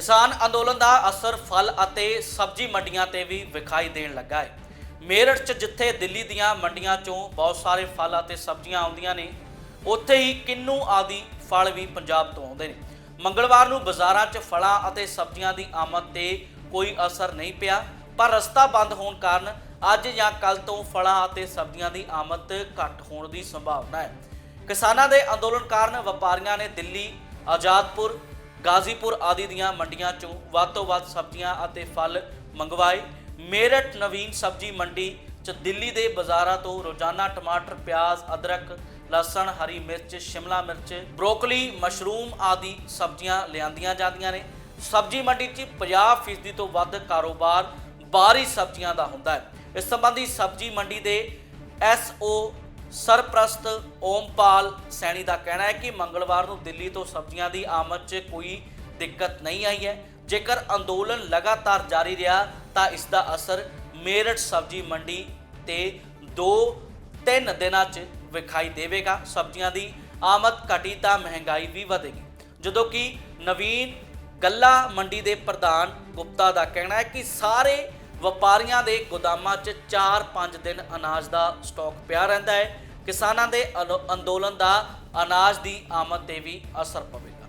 ਕਿਸਾਨ ਅੰਦੋਲਨ ਦਾ ਅਸਰ ਫਲ ਅਤੇ ਸਬਜ਼ੀ ਮੰਡੀਆਂ ਤੇ ਵੀ ਵਿਖਾਈ ਦੇਣ ਲੱਗਾ ਹੈ। ਮੇਰਠ 'ਚ ਜਿੱਥੇ ਦਿੱਲੀ ਦੀਆਂ ਮੰਡੀਆਂ 'ਚੋਂ ਬਹੁਤ ਸਾਰੇ ਫਲ ਅਤੇ ਸਬਜ਼ੀਆਂ ਆਉਂਦੀਆਂ ਨੇ, ਉੱਥੇ ਹੀ ਕਿੰਨੂ ਆਦਿ ਫਲ ਵੀ ਪੰਜਾਬ ਤੋਂ ਆਉਂਦੇ ਨੇ। ਮੰਗਲਵਾਰ ਨੂੰ ਬਾਜ਼ਾਰਾਂ 'ਚ ਫਲਾਂ ਅਤੇ ਸਬਜ਼ੀਆਂ ਦੀ ਆਮਦ ਤੇ ਕੋਈ ਅਸਰ ਨਹੀਂ ਪਿਆ, ਪਰ ਰਸਤਾ ਬੰਦ ਹੋਣ ਕਾਰਨ ਅੱਜ ਜਾਂ ਕੱਲ ਤੋਂ ਫਲਾਂ ਅਤੇ ਸਬਜ਼ੀਆਂ ਦੀ ਆਮਦ ਘੱਟ ਹੋਣ ਦੀ ਸੰਭਾਵਨਾ ਹੈ। ਕਿਸਾਨਾਂ ਦੇ ਅੰਦੋਲਨ ਕਾਰਨ ਵਪਾਰੀਆਂ ਨੇ ਦਿੱਲੀ, ਆਜ਼ਾਦਪੁਰ ਗਾਜ਼ੀਪੁਰ ਆਦਿ ਦੀਆਂ ਮੰਡੀਆਂ 'ਚੋਂ ਵੱਧ ਤੋਂ ਵੱਧ ਸਬਜ਼ੀਆਂ ਅਤੇ ਫਲ ਮੰਗਵਾਏ। ਮੇਰਠ ਨਵੀਨ ਸਬਜ਼ੀ ਮੰਡੀ 'ਚ ਦਿੱਲੀ ਦੇ ਬਾਜ਼ਾਰਾਂ ਤੋਂ ਰੋਜ਼ਾਨਾ ਟਮਾਟਰ, ਪਿਆਜ਼, ਅਦਰਕ, ਲਸਣ, ਹਰੀ ਮਿਰਚ, ਸ਼ਿਮਲਾ ਮਿਰਚ, ਬਰੋਕਲੀ, ਮਸ਼ਰੂਮ ਆਦਿ ਸਬਜ਼ੀਆਂ ਲਿਆਂਦੀਆਂ ਜਾਂਦੀਆਂ ਨੇ। ਸਬਜ਼ੀ ਮੰਡੀ 'ਚ 50% ਤੋਂ ਵੱਧ ਕਾਰੋਬਾਰ ਬਾਹਰੀ ਸਬਜ਼ੀਆਂ ਦਾ ਹੁੰਦਾ ਹੈ। ਇਸ ਸੰਬੰਧੀ ਸਬਜ਼ੀ ਮੰਡੀ ਦੇ ਐਸਓ ਸਰਪ੍ਰਸਤ ਓਮਪਾਲ ਸੈਣੀ ਦਾ ਕਹਿਣਾ ਹੈ ਕਿ ਮੰਗਲਵਾਰ ਨੂੰ ਦਿੱਲੀ ਤੋਂ ਸਬਜ਼ੀਆਂ ਦੀ ਆਮਦ 'ਚ ਕੋਈ ਦਿੱਕਤ ਨਹੀਂ ਆਈ ਹੈ। ਜੇਕਰ ਅੰਦੋਲਨ ਲਗਾਤਾਰ ਜਾਰੀ ਰਿਹਾ, ਤਾਂ ਇਸ ਦਾ ਅਸਰ ਮੇਰਠ ਸਬਜ਼ੀ ਮੰਡੀ ਤੇ 2-3 ਦਿਨਾਂ 'ਚ ਵਿਖਾਈ ਦੇਵੇਗਾ। ਸਬਜ਼ੀਆਂ ਦੀ ਆਮਦ ਘਟੀ ਤਾਂ ਮਹਿੰਗਾਈ ਵੀ ਵਧੇਗੀ। ਜਦੋਂ ਕਿ ਨਵੀਨ ਗੱਲਾ ਮੰਡੀ ਦੇ ਪ੍ਰਧਾਨ ਗੁਪਤਾ ਦਾ ਕਹਿਣਾ ਹੈ ਕਿ ਸਾਰੇ ਵਪਾਰੀਆਂ ਦੇ ਗੋਦਾਮਾਂ 'ਚ 4-5 ਦਿਨ ਅਨਾਜ ਦਾ ਸਟਾਕ ਪਿਆ ਰਹਿੰਦਾ ਹੈ। ਕਿਸਾਨਾਂ ਦੇ ਅਲੋ- ਅੰਦੋਲਨ ਦਾ ਅਨਾਜ ਦੀ ਆਮਦ ਤੇ ਵੀ ਅਸਰ ਪਵੇਗਾ।